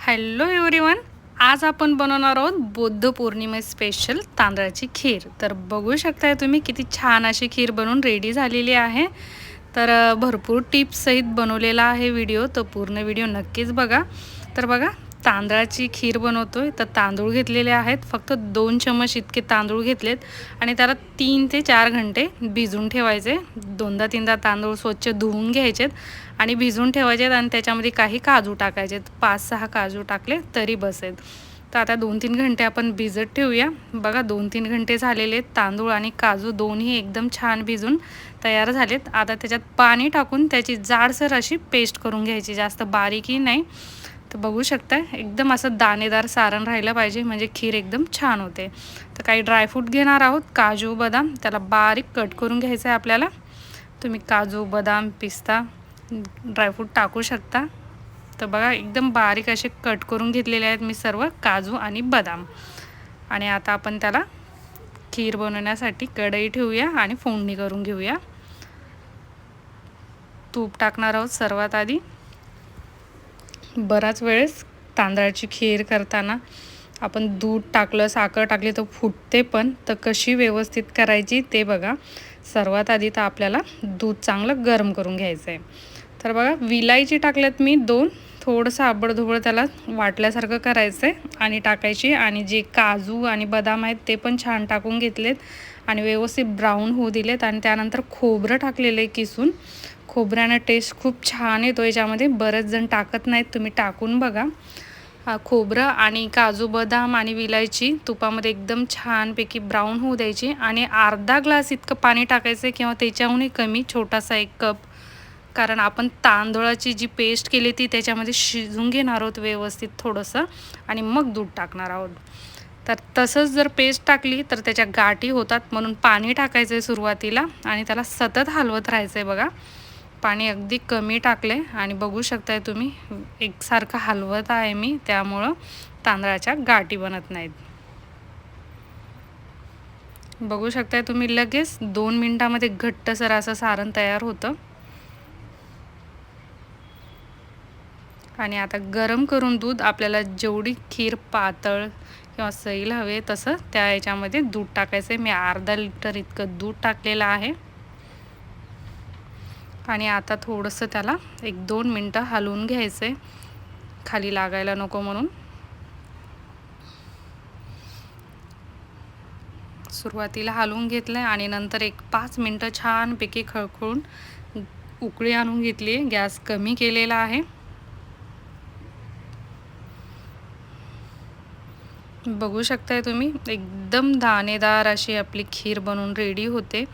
Hello everyone आज आपण बनवणार आहोत बौद्ध पौर्णिमे स्पेशल तांदळाची खीर. तर बघू शकताय तुम्ही किती छान अशी खीर बनवून रेडी झालेली आहे. तर भरपूर टिप्ससहित बनवलेला आहे व्हिडिओ तर पूर्ण व्हिडिओ नक्कीच बघा. तर बघा तांदळाची खीर बनवतो आहे तर तांदूळ घेतलेले आहेत. फक्त दोन चमच इतके तांदूळ घेतलेत. आणि त्याला तीन ते चार घंटे भिजून ठेवायचे. दोनदा तीनदा तांदूळ स्वच्छ धुवून घ्यायचेत आणि भिजून ठेवायचेत आणि त्याच्यामध्ये काही काजू टाकायचेत. पाच सहा काजू टाकले तरी बसेल तर आता दोन तीन घंटे आपण भिजत ठेवूया. बघा दोन तीन घंटे झालेले आहेत. तांदूळ आणि काजू दोन्ही एकदम छान भिजून तयार झालेत. आता त्याच्यात पाणी टाकून त्याची जाडसर अशी पेस्ट करून घ्यायची. जास्त बारीकही नाही. तर बघू शकता एकदम असं दाणेदार सारण राहिलं पाहिजे म्हणजे खीर एकदम छान होते. तर काही ड्रायफ्रूट घेणार आहोत काजू बदाम. त्याला बारीक कट करून घ्यायचं आहे आपल्याला. तुम्ही काजू बदाम पिस्ता ड्रायफ्रूट टाकू शकता. तर बघा एकदम बारीक असे कट करून घेतलेले आहेत मी सर्व काजू आणि बदाम. आणि आता आपण त्याला खीर बनवण्यासाठी कढई ठेवूया आणि फोडणी करून घेऊया. तूप टाकणार आहोत सर्वात आधी. बराच वेळेस तांदळाची खीर करताना आपण दूध टाकलं साखर टाकली तर फुटते पण. तर कशी व्यवस्थित करायची ते बघा. सर्वात आधी तर आपल्याला दूध चांगलं गरम करून घ्यायचं आहे तर बघा विलायची टाकल्यात मी दोन. थोडंसं आबडधोबड त्याला वाटल्यासारखं करायचं आहे आणि टाकायची. आणि जे काजू आणि बदाम आहेत ते पण छान टाकून घेतलेत. आणि व्यवस्थित ब्राऊन होऊ दिलेत. आणि त्यानंतर खोबरं टाकलेलं आहे किसून. खोबऱ्यानं टेस्ट खूप छान येतो याच्यामध्ये. बरेच जण टाकत नाहीत तुम्ही टाकून बघा. खोबरं आणि काजू बदाम आणि विलायची तुपामध्ये एकदम छानपैकी ब्राऊन होऊ द्यायची आणि अर्धा ग्लास इतकं पाणी टाकायचं आहे किंवा त्याच्याहूनही कमी छोटासा एक कप कारण आपण तांदूळाची जी पेस्ट केली ती त्याच्यामध्ये शिजून घेणार आहोत व्यवस्थित थोडंसं आणि मग दूध टाकणार आहोत. तर तसंच जर पेस्ट टाकली तर त्याच्या गाठी होतात म्हणून पाणी टाकायचं आहे सुरुवातीला आणि त्याला सतत हलवत राहायचं आहे बघा. पाणी अगदी कमी टाकले आणि बघू शकताय तुम्ही एकसारखं हलवत आहे मी त्यामुळं तांदळाच्या गाठी बनत नाहीत. बघू शकताय तुम्ही लगेच दोन मिनटामध्ये घट्टसर असं सारण तयार होतं. आणि आता गरम करून दूध आपल्याला जेवढी खीर पातळ किंवा सैल हवे तसं त्या याच्यामध्ये दूध टाकायचं आहे मी अर्धा लिटर इतकं दूध टाकलेलं आहे. आणि आता थोडंसं त्याला एक दोन मिनटं हलवून घ्यायचं आहे. खाली लागायला नको म्हणून. सुरुवातीला हलवून घेतलं आहे आणि नंतर एक पाच मिनटं छानपैकी खळखळून उकळी आणून घेतली आहे. गॅस कमी केलेला आहे. बघू शकताय तुम्ही एकदम दाणेदार अशी आपली खीर बनवून रेडी होते.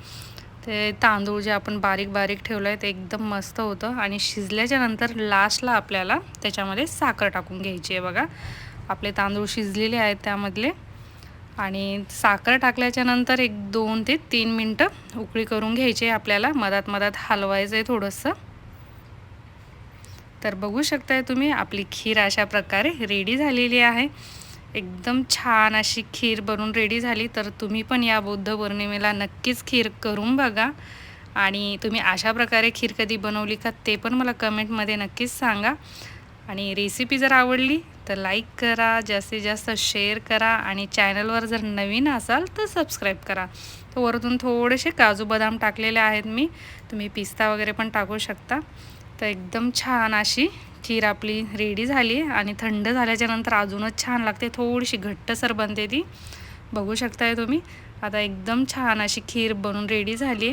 ते तांदूळ जे आपण बारीक बारीक ठेवलं आहे ते एकदम मस्त होतं. आणि शिजल्याच्या नंतर लास्टला आपल्याला त्याच्यामध्ये साखर टाकून घ्यायची आहे बघा. आपले तांदूळ शिजलेले आहेत त्यामधले. आणि साखर टाकल्याच्या नंतर एक दोन ते तीन मिनटं उकळी करून घ्यायची आहे आपल्याला. मधात मधात हलवायचं आहे थोडंसं. तर बघू शकताय तुम्ही आपली खीर अशा प्रकारे रेडी झालेली आहे. एकदम छान अशी खीर बनून रेडी झाली. तर तुम्ही पण या बौद्ध पौर्णिमेला नक्कीच खीर करून बघा. आणि तुम्ही अशा प्रकारे खीर कधी बनवली का ते पण मला कमेंटमध्ये नक्कीच सांगा. आणि रेसिपी जर आवडली तर लाईक करा जास्तीत जास्त शेअर करा. आणि चॅनलवर जर नवीन असाल तर सबस्क्राईब करा. तर वरतून थोडेसे काजू बदाम टाकलेले आहेत मी. तुम्ही पिस्ता वगैरे पण टाकू शकता. तर एकदम छान अशी खीर आपली रेडी झाली आणि थंड झाल्याच्यानंतर अजूनच छान लागते. थोडीशी घट्टसर बनते ती. बघू शकताय तुम्ही. आता एकदम छान अशी खीर बनून रेडी झाली.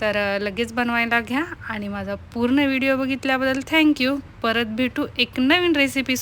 तर लगेच बनवायला घ्या आणि माझा पूर्ण व्हिडिओ बघितल्याबद्दल थँक्यू परत भेटू एक नवीन रेसिपी